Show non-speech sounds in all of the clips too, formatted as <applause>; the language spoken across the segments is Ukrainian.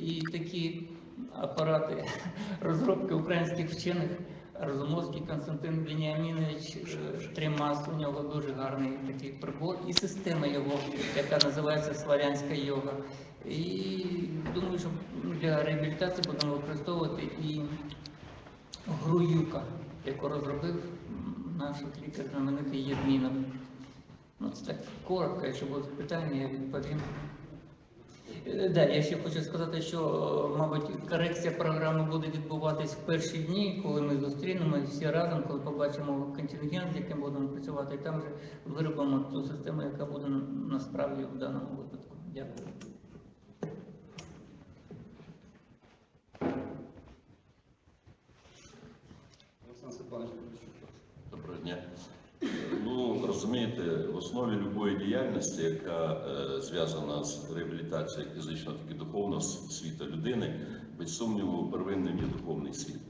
І такі апарати розробки українських вчених. Розумовський Константин Веніамінович е, Тримас, у нього дуже гарний такий прибор, і система його, яка називається Славянська йога. І думаю, що для реабілітації будемо використовувати і груюка, яку розробив наш лікар знаменитий Єдмінов. Ну, це так коротко, якщо будуть питання, я відповім. Да, я ще хочу сказати, що, мабуть, корекція програми буде відбуватись в перші дні, коли ми зустрінемося всі разом, коли побачимо контингент, з яким будемо працювати, і там вже виробимо ту систему, яка буде насправді в даному випадку. Дякую. Олександр Степанович Доброго дня. Ну, розумієте, в основі любої діяльності, яка е, зв'язана з реабілітацією як фізичного, так і духовного світу людини, без сумніву, первинним є духовний світ.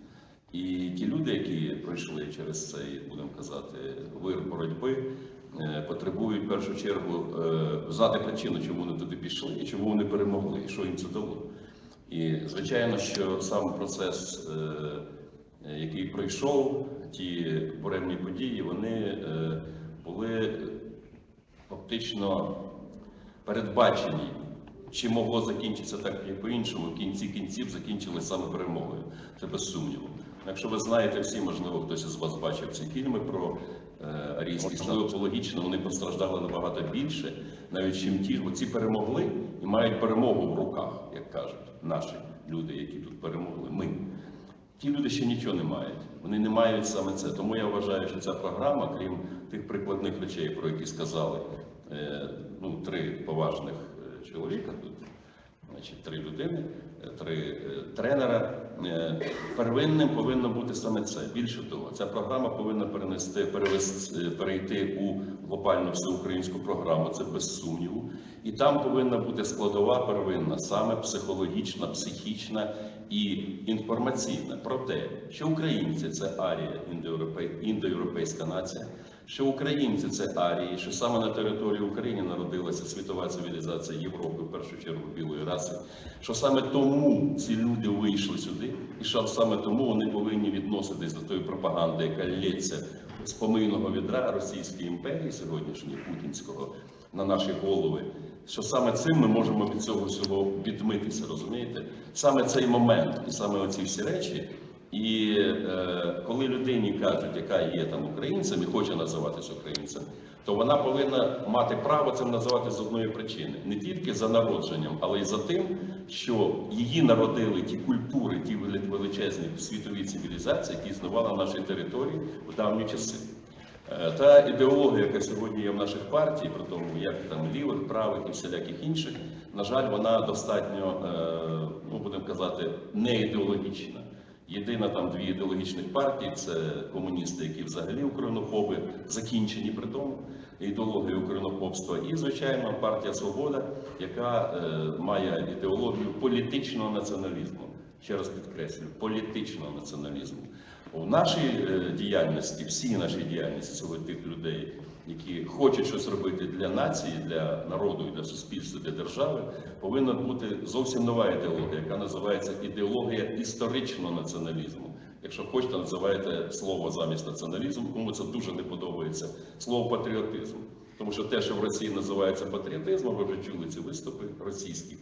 І ті люди, які пройшли через цей, будемо казати, вир боротьби, е, потребують в першу чергу е, знати причину, чому вони туди пішли і чому вони перемогли, і що їм це дало. І звичайно, що сам процес, е, який пройшов, ті буремні події, вони е, були фактично передбачені. Чи могло закінчитися так, як по-іншому, в кінці кінців закінчили саме перемогою. Це без сумніву. Якщо ви знаєте всі, можливо, хтось із вас бачив ці фільми про е, арійські можливо, логічно, вони постраждали набагато більше, навіть чим ті, бо ці перемогли і мають перемогу в руках, як кажуть наші люди, які тут перемогли. Ми. Ті люди ще нічого не мають. Вони не мають саме це. Тому я вважаю, що ця програма, крім тих прикладних речей, про які сказали е, ну, три поважних е, чоловіка тут, значить, три людини, е, три тренера. Первинним повинно бути саме це. Більше того, ця програма повинна перенести, перевести, перейти у глобальну всеукраїнську програму, це без сумніву. І там повинна бути складова первинна, саме психологічна, психічна і інформаційна про те, що українці це арія індоєвропейська нація, що українці це арії, що саме на території України народилася світова цивілізація Європи, в першу чергу білої раси, що саме тому ці люди вийшли сюди, і що саме тому вони повинні відноситись до тої пропаганди, яка лється з помийного відра Російської імперії сьогоднішньої путінського на наші голови. Що саме цим ми можемо від цього всього відмитися, розумієте? Саме цей момент і саме оці всі речі. І е, коли людині кажуть, яка є там українцем і хоче називатися українцем, то вона повинна мати право цим називати з одної причини: не тільки за народженням, але й за тим, що її народили ті культури, ті величезні світові цивілізації, які існували на нашій території в давні часи. Е, Та ідеологія, яка сьогодні є в наших партій, при тому як там лівих, правих і всіляких інших, на жаль, вона достатньо, е, ну будемо казати, не ідеологічна. Єдина там дві ідеологічних партії це комуністи, які взагалі українофоби, закінчені при тому ідеологією українофобства, і звичайно партія Свобода, яка е, має ідеологію політичного націоналізму. Ще раз підкреслюю, політичного націоналізму. У нашій е, діяльності, всій нашій діяльності сьогодні тих людей, які хочуть щось робити для нації, для народу, для суспільства, для держави, повинна бути зовсім нова ідеологія, яка називається ідеологія історичного націоналізму. Якщо хочете, називайте слово замість націоналізм, кому це дуже не подобається, слово патріотизм. Тому що те, що в Росії називається патріотизмом, ви вже чули ці виступи російських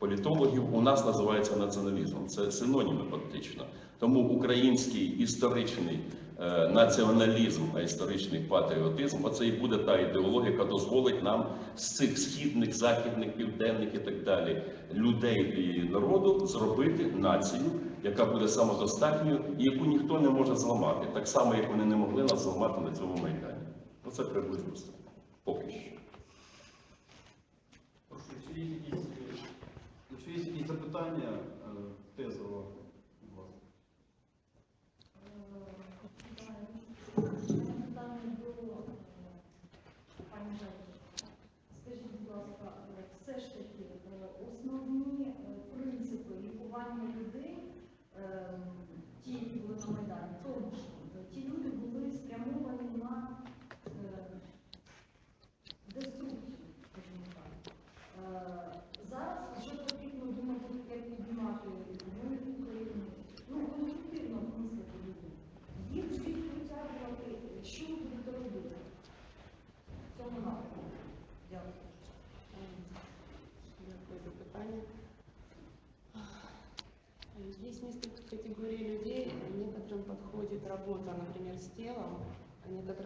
політологів у нас називається націоналізмом. Це синоніми фактично. Тому український історичний е, націоналізм, а історичний патріотизм оце і буде та ідеологія, яка дозволить нам з цих східних, західних, південних і так далі людей і народу зробити націю, яка буде самодостатньою і яку ніхто не може зламати, так само як вони не могли нас зламати на цьому майдані. Оце приблизно все. Поки що. Прошу, якщо є якісь, якщо є якісь запитання, е, тезово,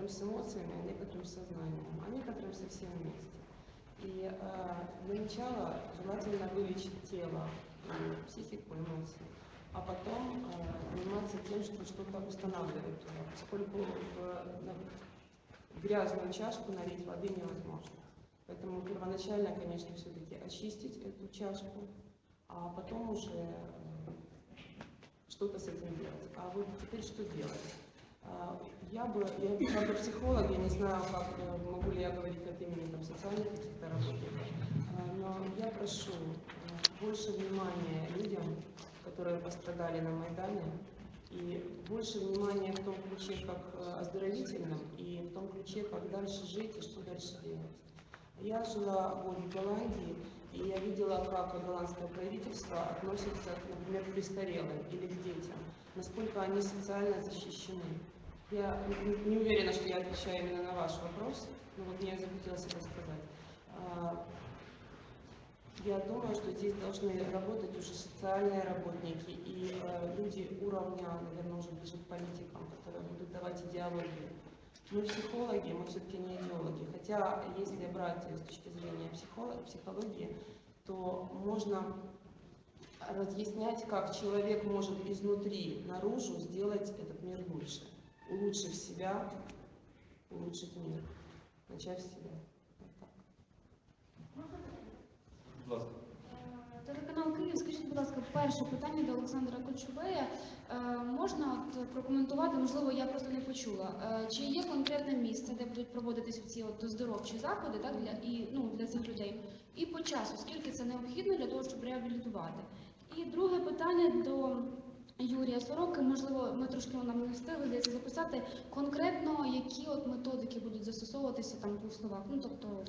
некоторым с эмоциями, а некоторым с сознанием, а некоторым совсем вместе. И э, для начала желательно вылечить тело, э, психику, эмоции, а потом э, заниматься тем, что что-то устанавливает поскольку в, на грязную чашку налить воды невозможно. Поэтому первоначально, конечно, все-таки очистить эту чашку, а потом уже э, что-то с этим делать. А вот теперь что делать? А, Я бы, я правда психолог, я не знаю, как, э, могу ли я говорить от имени там, социальных каких-то работников, А, но я прошу э, больше внимания людям, которые пострадали на Майдане, и больше внимания в том ключе, как э, оздоровительном, и в том ключе, как дальше жить и что дальше делать. Я жила в Голландии, и я видела, как голландское правительство относится, например, к престарелым или к детям, насколько они социально защищены. Я не- уверена, что я отвечаю именно на ваш вопрос, но вот мне захотелось это сказать. А, Я думаю, что здесь должны работать уже социальные работники и э, люди уровня, наверное, уже ближе к политикам, которые будут давать идеологию. Мы психологи, мы все-таки не идеологи. Хотя, если брать с точки зрения психоло- психологии, то можно разъяснять, как человек может изнутри наружу сделать этот мир лучше. Улучшив себя, улучшить мир, начав с себя. Будь ласка. Телеканал Київ, скажіть, будь ласка, перше питання до Олександра Кочубея. Е, Можна от прокоментувати, можливо, я просто не почула. Е, Чи є конкретне місце, де будуть проводитись ці от оздоровчі заходи, так для і ну для цих людей? І по часу, скільки це необхідно для того, щоб реабілітувати? І друге питання до Юрія Сороки, можливо, ми трошки нам не встигли здається, записати конкретно, які от методики будуть застосовуватися там по словах. Ну тобто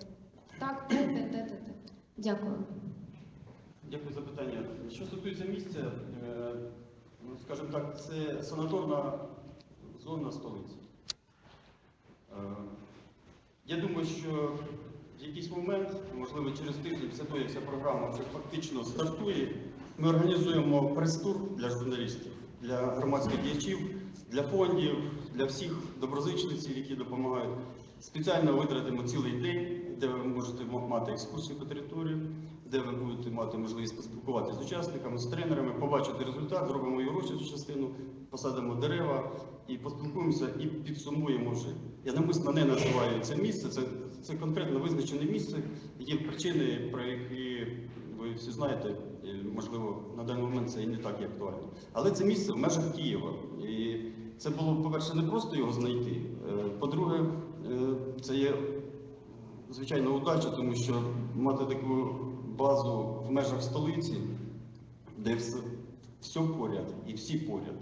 так, те, те, те, те. Дякую. Дякую за питання. Що стосується місця, е, ну, скажімо так, це санаторна зона столиці. Е, Я думаю, що в якийсь момент, можливо, через тиждень, після того, як ця програма вже фактично стартує, ми організуємо прес-тур для журналістів, для громадських діячів, для фондів, для всіх доброзичливців, які допомагають. Спеціально витратимо цілий день, де ви можете мати екскурсію по території, де ви будете мати можливість поспілкуватися з учасниками, з тренерами, побачити результат, зробимо урочисту частину, посадимо дерева і поспілкуємося і підсумуємо вже. Я намисно не називаю це місце, це, це конкретно визначене місце. Є причини, про які ви всі знаєте, можливо, на даний момент це і не так є актуально. Але це місце в межах Києва. І це було, по-перше, не просто його знайти. Е, По-друге, е, це є звичайно удача, тому що мати таку базу в межах столиці, де все, все поряд і всі поряд.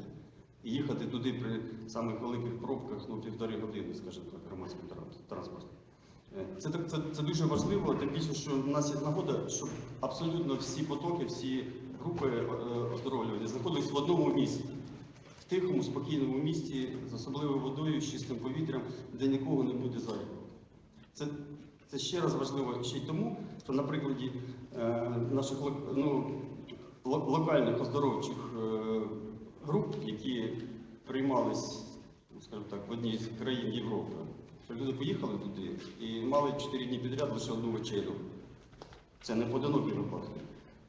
І їхати туди при самих великих пробках ну, півтори години, скажімо так, громадським транс- транспортом. Це, це, це дуже важливо, тим більше, що в нас є нагода, щоб абсолютно всі потоки, всі групи е, оздоровлювання знаходились в одному місці. В тихому, спокійному місті, з особливою водою, з чистим повітрям, де нікого не буде зайвого. Це, це ще раз важливо ще й тому, що на прикладі е, наших ну, локальних оздоровчих е, груп, які приймались, ну, скажімо так, в одній з країн Європи, що люди поїхали туди і мали 4 дні підряд лише одну вечерю. Це не поодинокі випадки.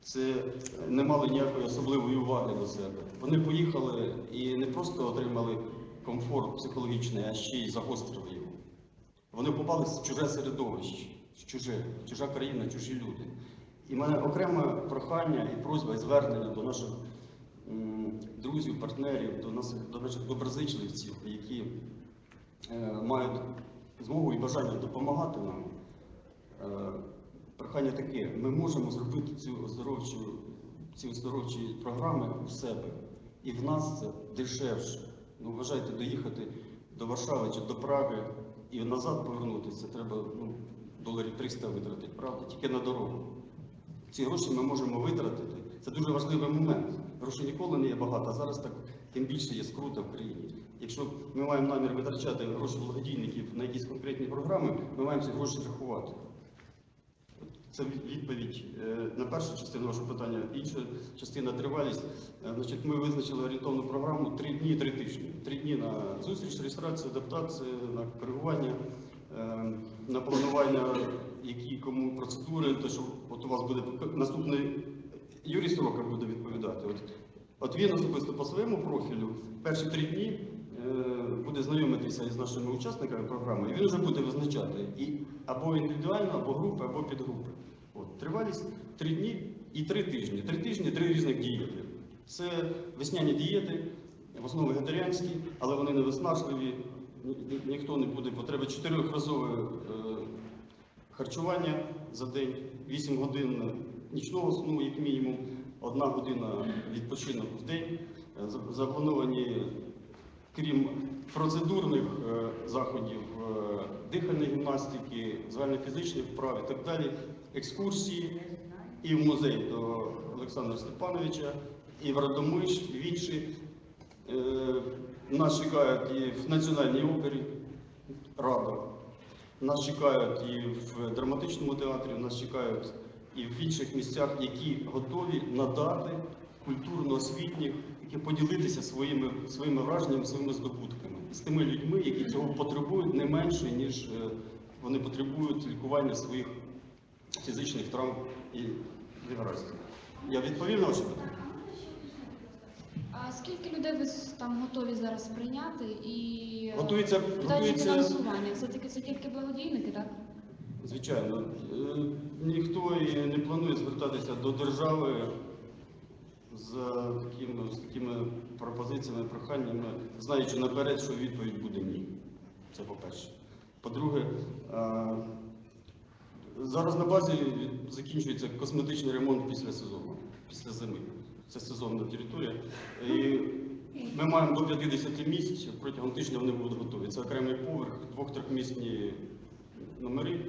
Це не мали ніякої особливої уваги до себе. Вони поїхали і не просто отримали комфорт психологічний, а ще й загострили його. Вони попали в чуже середовище, в чуже, чужа країна, чужі люди. І в мене окреме прохання і просьба і звернення до наших друзів, партнерів, до до наших доброзичливців, які е, мають змогу і бажання допомагати нам. Е, прохання таке: ми можемо зробити цю оздоровчу, ці оздоровчі програми у себе. І в нас це дешевше. Ну, вважайте, доїхати до Варшави чи до Праги і назад повернутися, треба ну, доларів 300 витратити, правда? Тільки на дорогу. Ці гроші ми можемо витратити. Це дуже важливий момент. Грошей ніколи не є багато, а зараз так тим більше є скрута в країні. Якщо ми маємо намір витрачати гроші благодійників на якісь конкретні програми, ми маємо ці гроші рахувати. Це відповідь е, на першу частину вашого питання. Інша частина тривалість. Е, Значить, ми визначили орієнтовну програму три дні, три тижні. Три дні на зустріч, реєстрацію, адаптацію, на коригування, е, на планування, які кому процедури, те, що от у вас буде наступний Юрій Сорока буде відповідати. От, от він особисто по своєму профілю перші три дні буде знайомитися із нашими учасниками програми, і він вже буде визначати і або індивідуально, або групи, або підгрупи. От, тривалість три дні і три тижні. Три тижні, три різних дієти. Це весняні дієти, в основному вегетаріанські, але вони не виснажливі. Ні- ні- Ніхто не буде потреби чотирьохразове е, харчування за день, 8 годин нічного сну, як мінімум, одна година відпочинок в день. Е, Заплановані, крім процедурних е, заходів, е, дихальної гімнастики, загальнофізичних вправ і так далі, екскурсії і в музей до Олександра Степановича, і в Радомиш, і в інші. Е, Нас чекають і в Національній опері Рада. Нас чекають і в драматичному театрі, нас чекають і в інших місцях, які готові надати культурно-освітніх, які поділитися своїми, своїми враженнями, своїми здобутками з тими людьми, які цього потребують не менше, ніж е, вони потребують лікування своїх фізичних травм і невразів. Я відповів на ваше питання? А скільки людей ви там готові зараз прийняти і Готується, готується фінансування? Все таки це тільки благодійники, так? Звичайно, Е, ніхто і не планує звертатися до держави з такими, з такими пропозиціями, проханнями, знаючи наперед, що відповідь буде ні. Це по-перше. По-друге, е, зараз на базі закінчується косметичний ремонт після сезону, після зими. Це сезонна територія. І ми маємо до 50 місць, протягом тижня вони будуть готові. Це окремий поверх, двох-трьохмісні номери.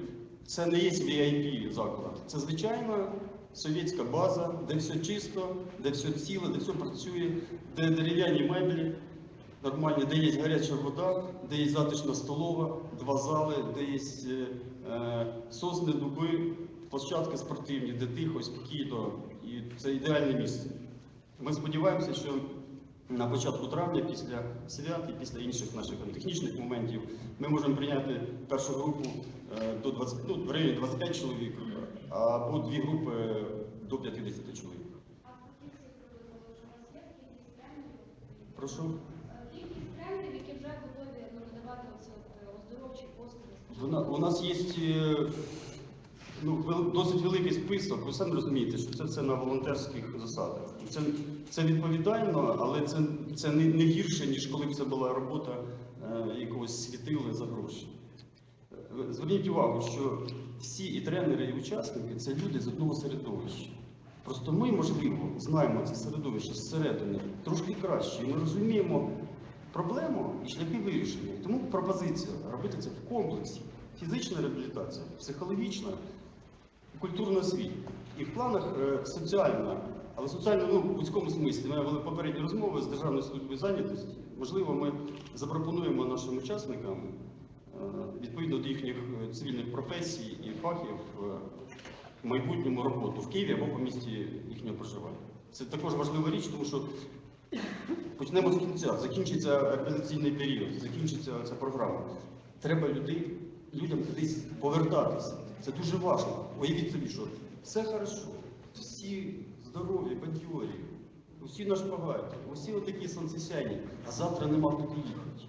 Це не є VIP заклад. Це звичайна совєтська база, де все чисто, де все ціле, де все працює, де дерев'яні меблі нормальні, де є гаряча вода, де є затишна столова, два зали, де є е, е, сосни, дуби, площадки спортивні, де тихо, спокійно. І це ідеальне місце. Ми сподіваємося, що на початку травня, після свят і після інших наших технічних моментів, ми можемо прийняти першу групу е, до 20, ну, в районі 25 чоловік, або дві групи до 50 чоловік. Прошу. Кількість тренерів, які вже готові надавати е, оздоровчі послуги. У нас є е, ну, досить великий список. Ви самі розумієте, що це все на волонтерських засадах. Це, це відповідально, але це, це не, не гірше, ніж коли б це була робота е, якогось світила за гроші. Зверніть увагу, що всі і тренери, і учасники це люди з одного середовища. Просто ми, можливо, знаємо це середовище зсередини трошки краще, і ми розуміємо проблему і шляхи вирішення. Тому пропозиція робити це в комплексі. Фізична реабілітація, психологічна, культурна освіта. І в планах е, соціальна, але соціальна ну, в вузькому смислі. Ми були попередні розмови з Державною службою зайнятості. Можливо, ми запропонуємо нашим учасникам відповідно до їхніх е, цивільних професій і фахів е, в майбутньому роботу в Києві або по місті їхнього проживання. Це також важлива річ, тому що почнемо з кінця. Закінчиться реабілітаційний період, закінчиться ця програма. Треба людей, людям кудись повертатися. Це дуже важливо. Уявіть собі, що все хорошо, всі здорові, бадьорі, усі на шпагаті, усі отакі сонцесяйні, а завтра нема куди їхати.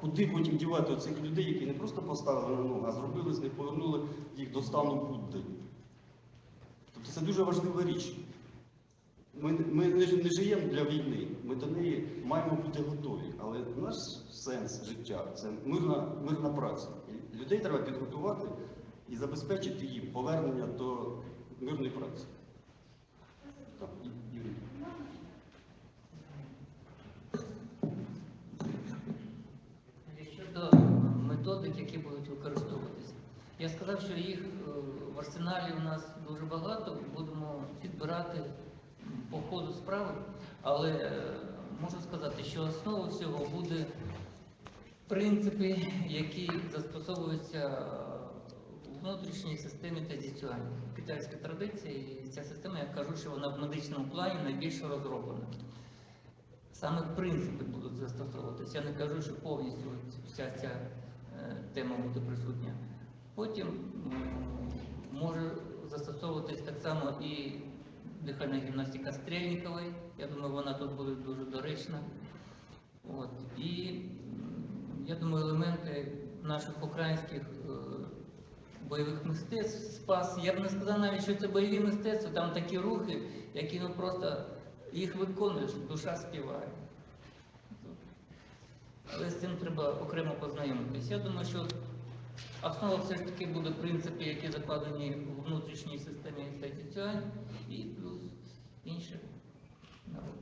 Куди потім дівати оцих людей, які не просто поставили на ногу, а зробили з них, повернули їх до стану Будди. Тобто це дуже важлива річ. Ми, ми не, не живемо для війни, ми до неї маємо бути готові. Але наш сенс життя це мирна, мирна праця. І людей треба підготувати і забезпечити їм повернення до мирної праці. Сказав, що їх е, в арсеналі у нас дуже багато, будемо підбирати по ходу справи, але е, можу сказати, що основа всього буде принципи, які застосовуються внутрішній системі та тазіціювання. Китайська традиція, і ця система, я кажу, що вона в медичному плані найбільше розроблена. Саме принципи будуть застосовуватися. Я не кажу, що повністю вся ця е, тема буде присутня. Потім може застосовуватись так само і дихальна гімнастика Стрельникової. Я думаю, вона тут буде дуже доречна. От. І я думаю, елементи наших українських е, бойових мистецтв спас. Я б не сказав навіть, що це бойові мистецтва, там такі рухи, які ну просто їх виконуєш, душа співає. Але з цим треба окремо познайомитись. Я думаю, що основа все ж таки буде принципи, які закладені в внутрішній системі статіціювань і плюс інші народи.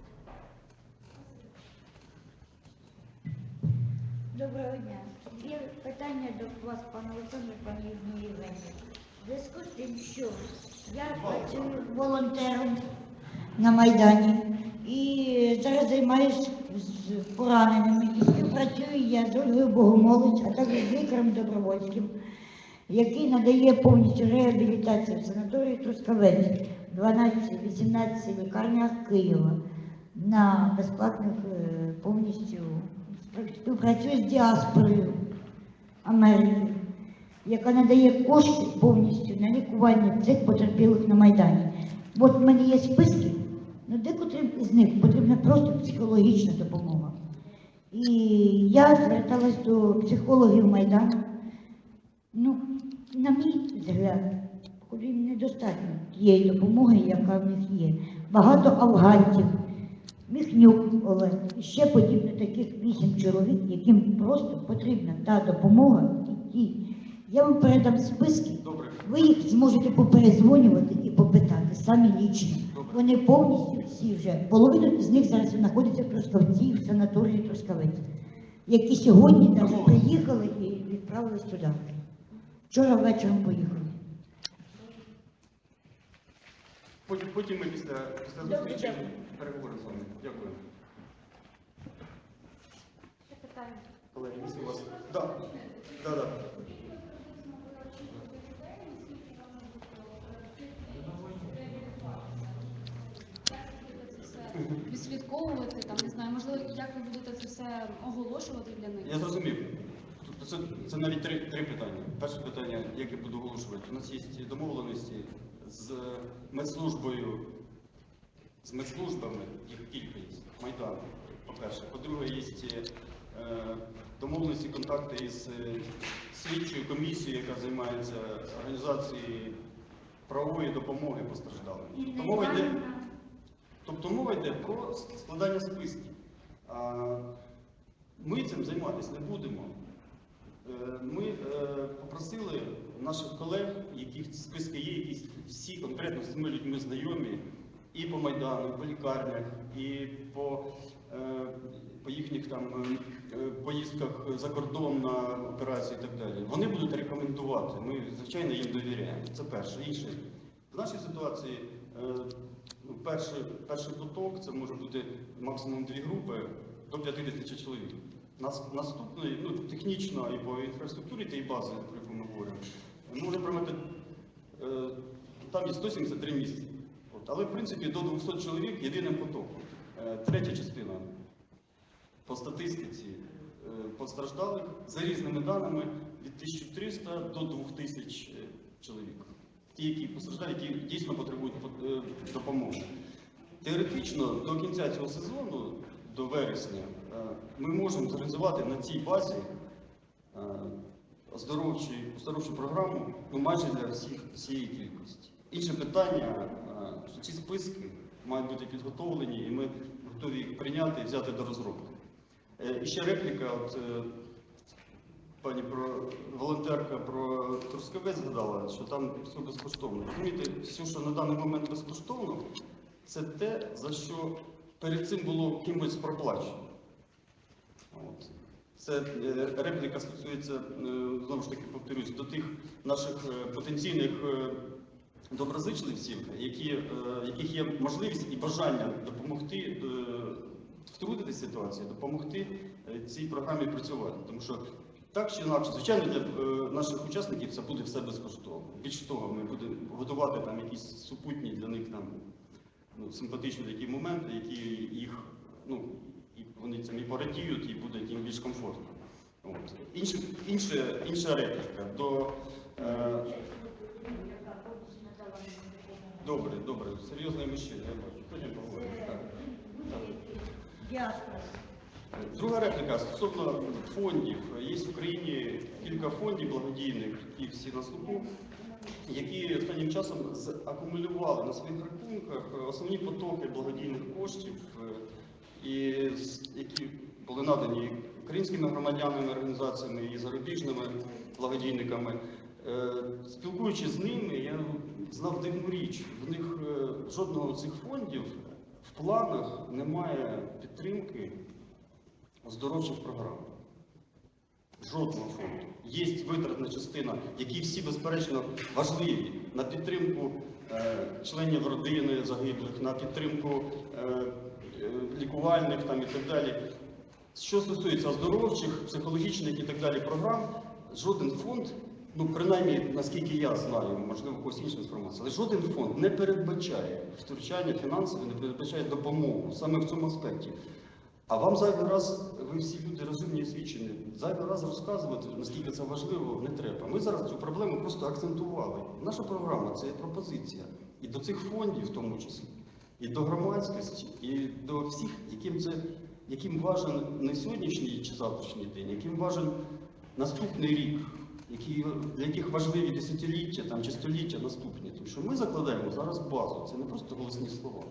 Доброго дня. Є питання до вас, пане Олександр, пане Євгеній Євгеній. В зв'язку з тим, що я працюю волонтером на Майдані і зараз займаюся з пораненими. І співпрацюю я з Ольгою Богомолець, а також з лікарем Добровольським, який надає повністю реабілітацію в санаторії Трускавець в 12-18 лікарнях Києва на безплатних е, повністю співпрацює з діаспорою Америки, яка надає кошти повністю на лікування цих потерпілих на Майдані. От в мене є списки, але декотрим із них потрібна просто психологічна допомога. І я зверталась до психологів Майдану. Ну, на мій взгляд, їм недостатньо тієї допомоги, яка в них є. Багато афганців, Міхнюк Олег, і ще подібно таких вісім чоловік, яким просто потрібна та допомога і ті. Я вам передам списки, Добре. ви їх зможете поперезвонювати і попитати самі лічно. Вони повністю всі вже, половина з них зараз знаходяться в Трускавці, в санаторії Трускавець, які сьогодні навіть приїхали і відправились туди. Вчора вечором поїхали. Потім, потім ми після, після зустрічі переговоримо з вами. Дякую. Ще питання. Колеги, у вас. Так, так, так. Відслідковувати там, не знаю, можливо, як ви будете це все оголошувати для них? Я зрозумів. Тобто це, це навіть три, три питання. Перше питання, як я буду оголошувати. У нас є домовленості з медслужбою, з медслужбами, їх кілька є, Майдану, по-перше. По-друге, є е, домовленості, контакти із е, слідчою комісією, яка займається організацією правової допомоги постраждалим. Мова йде, тобто мова йде про складання списків. Ми цим займатися не будемо. Е, Ми е, попросили наших колег, яких списки є, якісь всі конкретно з цими людьми знайомі, і по Майдану, і по лікарнях, і по, е, по їхніх там поїздках за кордон на операції і так далі. Вони будуть рекомендувати. Ми, звичайно, їм довіряємо. Це перше. Інше. В нашій ситуації перший, перший поток це може бути максимум дві групи до 50 чоловік. Нас, наступний, ну, технічно і по інфраструктурі тієї бази, про яку ми говоримо, може приймати е, там є 173 місця. От. Але в принципі до 200 чоловік єдиним потоком. Е, третя частина по статистиці е, постраждалих за різними даними від 1300 до 2000 е, чоловік. Ті, які постраждали, які дійсно потребують е, допомоги. Теоретично до кінця цього сезону, до вересня, е, ми можемо зорганізувати на цій базі е, оздоровчу, програму ну, майже для всіх всієї кількості. Інше питання, що ці списки мають бути підготовлені, і ми готові їх прийняти і взяти до розробки. І ще репліка, от пані про волонтерка про Трускавець згадала, що там все безкоштовно. Розумієте, все, що на даний момент безкоштовно, це те, за що перед цим було кимось проплачено. От. Це е, репліка стосується, е, знову ж таки повторюсь, до тих наших е, потенційних доброзичливців, які, яких є можливість і бажання допомогти е, втрутитися в ситуацію, допомогти цій програмі працювати. Тому що Так чи інакше, звичайно, для е, наших учасників це буде все безкоштовно. Більше того, ми будемо готувати там якісь супутні для них там ну, симпатичні такі моменти, які їх, ну, і вони цим і порадіють, і буде їм більш комфортно. От. Інше, інше, інша репліка до. Е, добре, добре, серйозний мужчина, я бачу. Потім поговоримо. Так. Так. Друга репліка стосовно фондів. Є в Україні кілька фондів благодійних, які всі на слуху, які останнім часом акумулювали на своїх рахунках основні потоки благодійних коштів, е, які були надані українськими громадянами, організаціями і зарубіжними благодійниками. Е, Спілкуючись з ними, я знав дивну річ. В них е, жодного з цих фондів в планах немає підтримки оздоровчих програм. Жодного фонду. Є витратна частина, які всі, безперечно, важливі на підтримку е, членів родини загиблих, на підтримку е, е, лікувальних там, і так далі. Що стосується оздоровчих, психологічних і так далі програм, жоден фонд, ну принаймні наскільки я знаю, можливо, когось інша інформація, але жоден фонд не передбачає втручання фінансове, не передбачає допомогу саме в цьому аспекті. А вам зайвий раз, ви всі люди розумні і освічені, зайвий раз розказувати, наскільки це важливо, не треба. Ми зараз цю проблему просто акцентували. Наша програма це пропозиція. І до цих фондів, в тому числі, і до громадськості, і до всіх, яким це яким важен не сьогоднішній чи завтрашній день, яким важен наступний рік, які, для яких важливі десятиліття там, чи століття наступні. Тому що ми закладаємо зараз базу, це не просто голосні слова.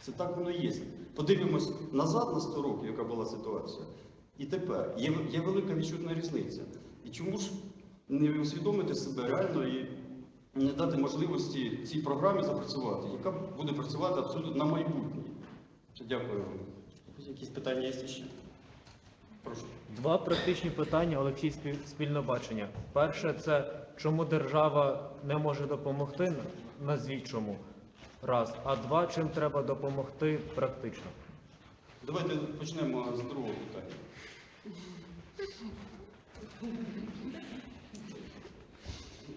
Це так воно є. Подивимось назад на 100 років, яка була ситуація. І тепер є, є велика відчутна різниця. І чому ж не усвідомити себе реально і не дати можливості цій програмі запрацювати, яка буде працювати абсолютно на майбутнє. Дякую вам. Якісь питання є ще? Прошу. Два практичні питання, Олексій спільне бачення. Перше, це чому держава не може допомогти? Назвіть чому. Раз. А два, чим треба допомогти практично. Давайте почнемо з другого питання.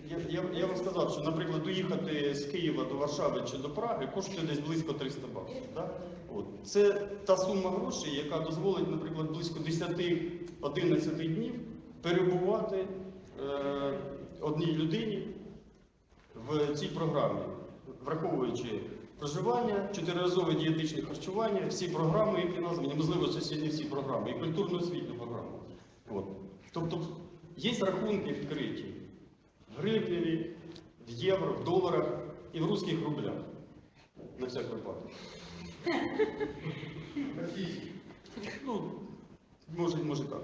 Я, я, я вам сказав, що, наприклад, доїхати з Києва до Варшави чи до Праги коштує десь близько 300 баксів. Да? От. Це та сума грошей, яка дозволить, наприклад, близько 10-11 днів перебувати е, одній людині в цій програмі, враховуючи проживання, чотириразове дієтичне харчування, всі програми, які названі, можливо, це не всі програми, і культурно освітню програму. От. Тобто є рахунки відкриті в гривні, в євро, в доларах і в русських рублях. На всяк випадок. <laughs> Ну, може, може так.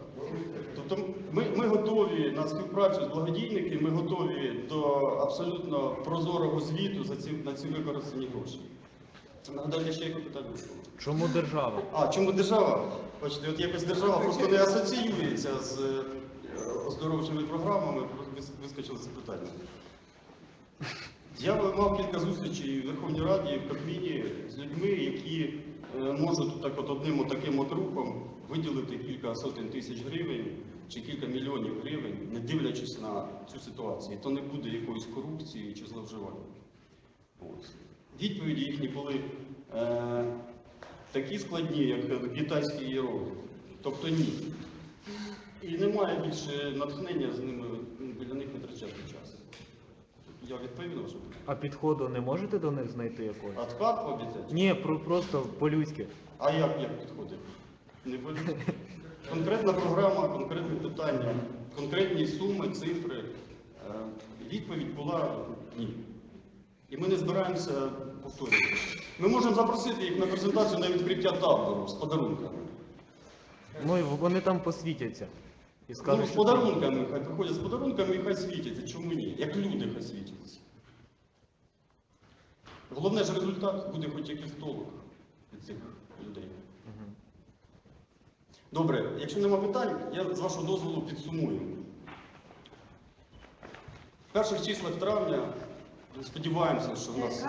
Тобто ми, ми готові на співпрацю з благодійниками, ми готові до абсолютно прозорого звіту за ці, на ці використані гроші. Нагадайте, ще яке питання було? Чому держава? А, чому держава? Бачите, от якось держава просто не асоціюється з е, оздоровчими програмами, просто вис- це питання. Я мав кілька зустрічей в Верховній Раді в Кабміні з людьми, які е, можуть так от одним таким от рухом виділити кілька сотень тисяч гривень чи кілька мільйонів гривень, не дивлячись на цю ситуацію. То не буде якоїсь корупції чи зловживання. От. Відповіді їхні були е, такі складні, як китайські іерогліфи. Тобто ні. І немає більше натхнення з ними ну, біля них витрачати час. Я відповів на ваше. А підходу не можете до них знайти якогось? Откат обіцяти? Ні, про, просто по-людськи. А як, як підходить? Не болю. Конкретна програма, конкретне питання, конкретні суми, цифри. Е, Відповідь була ні. І ми не збираємося повторювати. Ми можемо запросити їх на презентацію на відкриття табору з подарунками. Ну і вони там посвітяться. І Ну, з подарунками, хай приходять з подарунками і хай світяться. Чому ні? Як люди хай світяться. Головне ж результат буде хоч якийсь толок від цих людей. Добре, якщо нема питань, я з вашого дозволу підсумую. В перших числах травня сподіваємося, що в нас.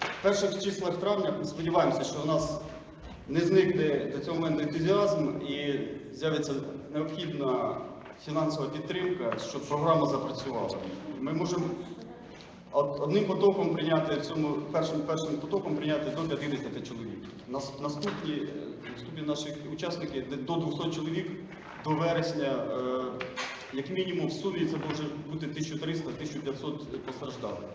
В перших числах травня сподіваємося, що у нас не зникне до цього моменту ентузіазм і з'явиться необхідна фінансова підтримка, щоб програма запрацювала. Ми можемо одним потоком прийняти цьому першим першим потоком прийняти до 50 чоловік. Нас- Наступні, е, наступні наші учасники до 200 чоловік до вересня, е, як мінімум в сумі це може бути 1300-1500 постраждалих.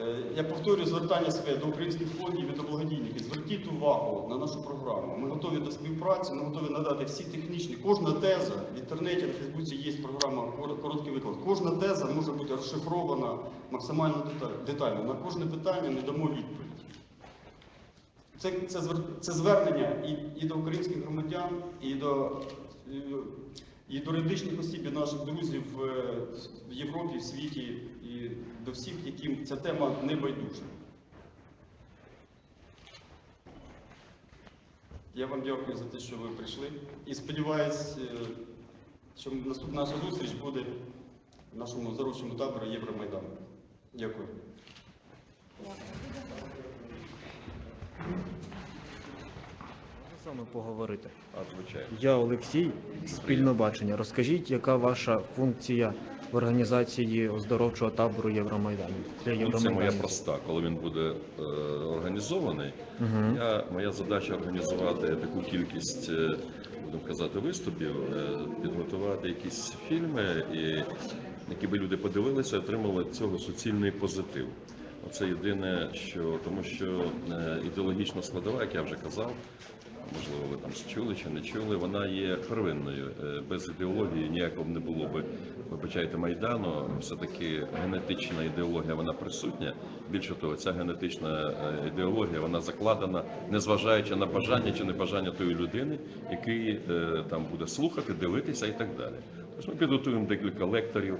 Е, Я повторюю звертання своє до українських фондів і до благодійників. Зверніть увагу на нашу програму. Ми готові до співпраці, ми готові надати всі технічні. Кожна теза в інтернеті на Фейсбуці є програма кор- короткий виклад. Кожна теза може бути розшифрована максимально детально. На кожне питання ми дамо відповідь. Це, це, це звернення і, і до українських громадян, і до, е, і до юридичних осіб, і наших друзів е, в Європі, в світі, і до всіх, яким ця тема не байдужа. Я вам дякую за те, що ви прийшли. І сподіваюся, що наступна наша зустріч буде в нашому заручному таборі Євромайдану. Дякую. Саме поговорити. Звичайно. Я Олексій, спільно бачення. Розкажіть, яка ваша функція в організації оздоровчого табору Євромайдану для Це моя проста. Коли він буде е, організований, Угу. я, моя задача організувати таку кількість, е, будемо казати, виступів, е, підготувати якісь фільми, і, які би люди подивилися отримали цього суцільний позитив. Оце єдине, що тому що е, ідеологічна складова, як я вже казав, можливо, ви там чули чи не чули, вона є первинною. Е, Без ідеології ніякого не було би, вибачайте, майдану. Все-таки генетична ідеологія вона присутня. Більше того, ця генетична е, ідеологія вона закладена, незважаючи на бажання чи небажання тої людини, який е, там буде слухати, дивитися і так далі. Тож ми підготуємо декілька лекторів,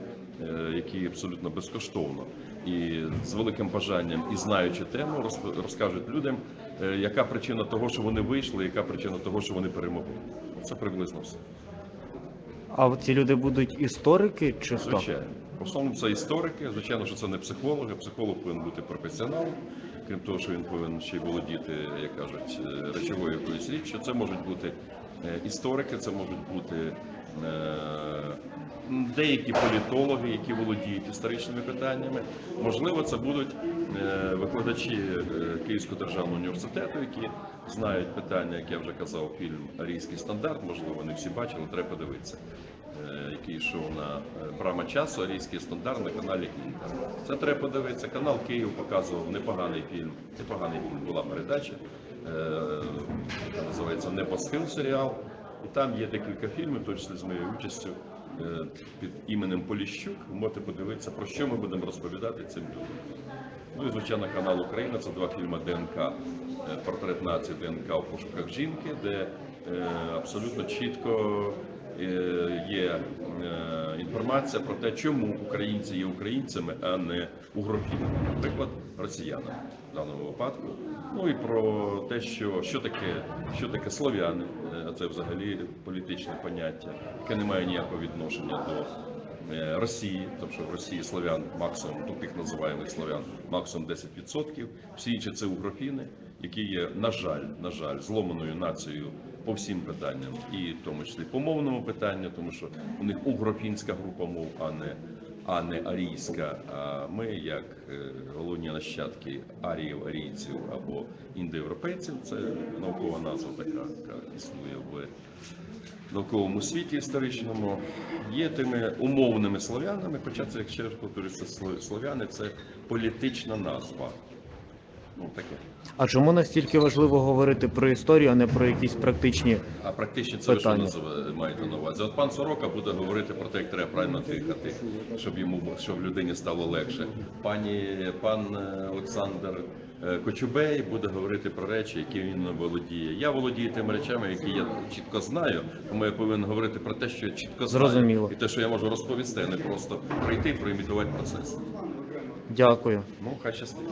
які абсолютно безкоштовно і з великим бажанням і знаючи тему, розкажуть людям, яка причина того, що вони вийшли, яка причина того, що вони перемогли. Це приблизно все. А ці люди будуть історики чи хто? Звичайно. В основному це історики. Звичайно, що це не психологи. Психолог повинен бути професіоналом, крім того, що він повинен ще й володіти, як кажуть, е, речовою якоюсь річчю. Це можуть бути е, історики, це можуть бути е, деякі політологи, які володіють історичними питаннями. Можливо, це будуть е, викладачі е, Київського державного університету, які знають питання, як я вже казав, фільм Арійський стандарт. Можливо, не всі бачили, треба подивитися. е, Який йшов на е, брама часу, арійський стандарт на каналі Інтер. Це треба подивитися. Канал Київ показував непоганий фільм. Непоганий фільм була передача. е, яка називається Небосхил серіал. І там є декілька фільмів, точно з моєю участю е, під іменем Поліщук. Ви можете подивитися, про що ми будемо розповідати цим людям. Ну і звичайно, канал Україна це два фільми ДНК, е, портрет нації ДНК у пошуках жінки, де е, абсолютно чітко є інформація про те, чому українці є українцями, а не угрофілами, наприклад, росіянами в даному випадку. Ну і про те, що, що таке, що таке слов'яни, Е, а це взагалі політичне поняття, яке не має ніякого відношення до е, Росії, тому що в Росії слов'ян максимум, тих називаємих слов'ян, максимум 10%. Всі інші це угрофіни, які є, на жаль, на жаль, зломаною нацією по всім питанням, і в тому числі по мовному питанню, тому що у них угрофінська група мов, а не а не арійська. А ми, як е, головні нащадки аріїв, арійців або індоєвропейців, це наукова назва така, яка існує в науковому світі історичному, є тими умовними слов'янами, хоча це, якщо я повторюся, сло- слов'яни це політична назва. Ну таке. А чому настільки важливо говорити про історію, а не про якісь практичні? А практично це ви що Питання. маєте на увазі? От пан Сорока буде говорити про те, як треба правильно дихати, щоб йому щоб людині стало легше. Пані пан е, Олександр е, Кочубей буде говорити про речі, які він володіє. Я володію тими речами, які я чітко знаю, тому я повинен говорити про те, що я чітко знаю, Зрозуміло. і те, що я можу розповісти, а не просто прийти і проімітувати процес. Дякую. Ну, хай щастить.